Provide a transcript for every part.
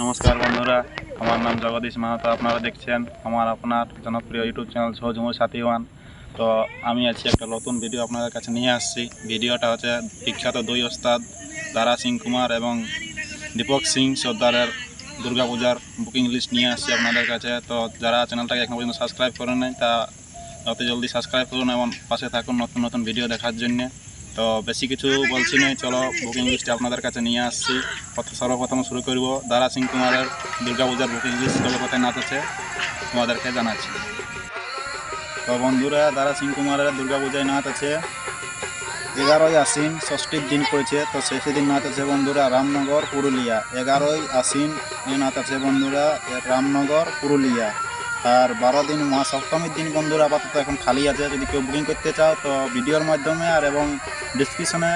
নমস্কার বন্ধুরা, আমার নাম জগদীশ মাহাতো, আপনারা দেখছেন আমার আপনার জনপ্রিয় ইউটিউব চ্যানেল সহজময় সাথী ওয়ান। তো আমি আছি একটা নতুন ভিডিও আপনাদের কাছে নিয়ে আসছি। ভিডিওটা হচ্ছে বিখ্যাত দুই ওস্তাদ দারা সিং কুমার এবং দীপক সিং সর্দারের দুর্গাপূজার বুকিং লিস্ট নিয়ে আসছি আপনাদের কাছে। তো যারা চ্যানেলটাকে এখন পর্যন্ত সাবস্ক্রাইব করেন নাই, তা যত জলদি সাবস্ক্রাইব করুন এবং পাশে থাকুন নতুন নতুন ভিডিও দেখার জন্যে। তো বেশি কিছু বলছি না, চলো বুকিং লিস্ট আপনাদের কাছে নিয়ে আসছি। প্রথ- সর্বপ্রথম শুরু করব দারা সিং কুমারের দুর্গাপূজার বুকিং লিস্ট কবে কোথায় নাচ আছে তোমাদেরকে জানাচ্ছি। তো বন্ধুরা, দারা সিং কুমারের দুর্গাপূজায় নাচ আছে এগারোই আশ্বিন, ষষ্ঠীর দিন পড়েছে, তো শেষ দিন নাচ আছে বন্ধুরা রামনগর, পুরুলিয়া। এগারোই আশ্বিন এই নাচ আছে বন্ধুরা, রামনগর, পুরুলিয়া। আর বারো দিন, মা সপ্তমীর দিন বন্ধুরা আপাতত এখন খালি আছে। যদি কেউ বুকিং করতে চাও, তো ভিডিওর মাধ্যমে আর এবং ডিসক্রিপশনে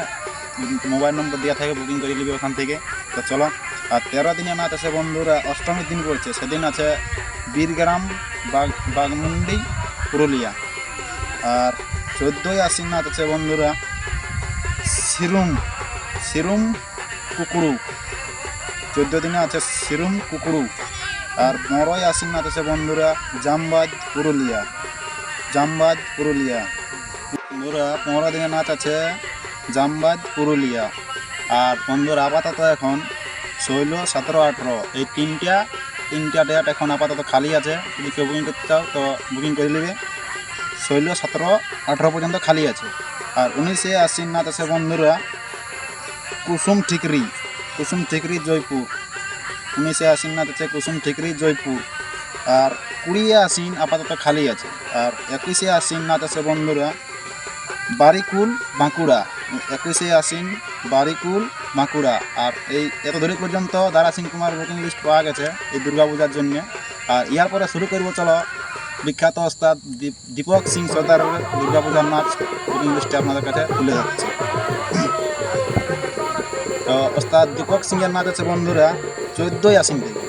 মোবাইল নম্বর দেওয়া থাকে বুকিং করে নিবে ওখান থেকে। তো চলো, আর তেরো দিনে নাচ আছে বন্ধুরা, অষ্টমীর দিন পড়ছে সেদিন আছে বীরগ্রাম, বাগ, বাগমুন্ডি, পুরুলিয়া। আর চোদ্দোই আশ্বিন নাচ আছে বন্ধুরা, সিরুম সিরুম কুকুরু। চোদ্দ দিনে আছে সিরুম কুকুরু। আর পনেরোই আশ্বিন নাচ আছে বন্ধুরা, জামবাদ, পুরুলিয়া। জামবাদ, পুরুলিয়া। বন্ধুরা, পনেরো দিনের নাচ আছে, জামবাদ, পুরুলিয়া। আর বন্ধুরা, আপাতত এখন ষোলো সতেরো, আঠেরো। এই তিনটা তিনটা ডেট এখন আপাতত খালি আছে। যদি কেউ বুকিং করতে চাও, তো বুকিং করে নেবে। ষোলো সতেরো, আঠেরো পর্যন্ত খালি আছে। আর উনিশে আশ্বিন নাচ আছে বন্ধুরা, কুসুম ঠিকরি কুসুম ঠিকরি, জয়পুর। উনিশে আশ্বিন না আছে কুসুম ঠিকরি জয়পুর। আর কুড়িয়ে আশ্বিন আপাতত খালি আছে। আর একুশে আশ্বিন নাচ আছে বন্ধুরা, বারিকুল, বাঁকুড়া। একুশে আশ্বিন বারিকুল, বাঁকুড়া। আর এই এত দূরে পর্যন্ত দারা সিং কুমার বুকিং লিস্ট পাওয়া গেছে এই দুর্গাপূজার জন্য। আর ইয়ার পরে শুরু করব, চলো। বিখ্যাত ওস্তাদ দীপ- দীপক সিং সর্দারের দুর্গাপূজার নাচ বুকিং লিস্টে আপনাদের কাছে তুলে যাচ্ছে ওস্তাদ দীপক সিংয়ের নাচ আছে বন্ধুরা, চোদ্দোই আশ্বিন থেকে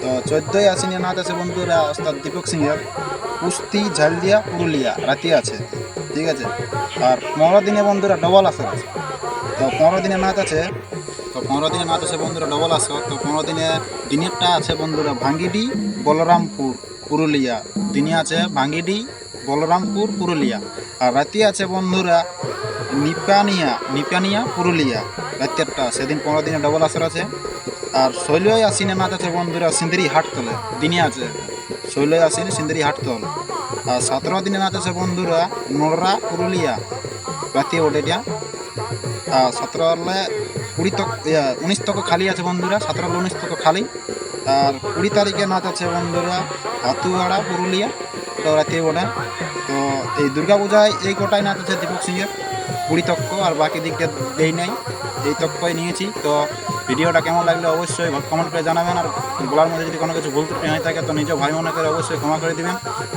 তো চোদ্দোই আশ্বিনের নাচ আছে বন্ধুরা ওস্তাদ দীপক সিংয়ের, কুস্তি, ঝালদিয়া, পুরুলিয়া, রাতে আছে, ঠিক আছে? আর পনেরো দিনে বন্ধুরা ডবল আসর আছে। তো পনেরো দিনে নাচ আছে, তো পনেরো দিনে নাচ আছে বন্ধুরা ডবল আসর। তো পনেরো দিনে দিনেরটা আছে বন্ধুরা ভাঙ্গিডি, বলরামপুর, পুরুলিয়া। দিনে আছে ভাঙ্গিডি, বলরামপুর, পুরুলিয়া। আর রাতে আছে বন্ধুরা নিপানিয়া নিপানিয়া, পুরুলিয়া। রাতেরটা সেদিন পনেরো দিনে ডবল আসর আছে। আর শৈলয় আসিনে নাচ আছে বন্ধুরা, সিন্দিরি হাটতলে। দিনে আছে। শৈলয় আসিনে সিন্দিরি হাটতল। আর সতেরো দিনে নাচ আছে বন্ধুরা নোড়রা পুরুলিয়া। রাতে ওটা আর সতেরো কুড়ি তক উনিশ তক খালি আছে বন্ধুরা, সতেরো উনিশ তক খালি। আর কুড়ি তারিখে নাচ আছে বন্ধুরা, হাতুয়াড়া পুরুলিয়া। তো রাতে ওটা তো এই দুর্গা পূজায় এই গোটাই নাচ আছে দীপক সিংয়ের কুড়ি তক্ক আর বাকি দিকটা দেই নাই। এই তক্কই নিয়েছি। তো ভিডিওটা কেমন লাগলে অবশ্যই কমেন্ট করে জানাবেন। আর বলার মধ্যে যদি কোনো কিছু ভুল ত্রুটি হয়ে থাকে, তো নিজ ভাই মনে করে অবশ্যই ক্ষমা করে দেবেন।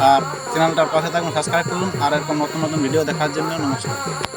আর চ্যানেলটার পাশে থাকুন সাবস্ক্রাইব করুন। আর এরকম নতুন নতুন ভিডিও দেখার জন্য নমস্কার।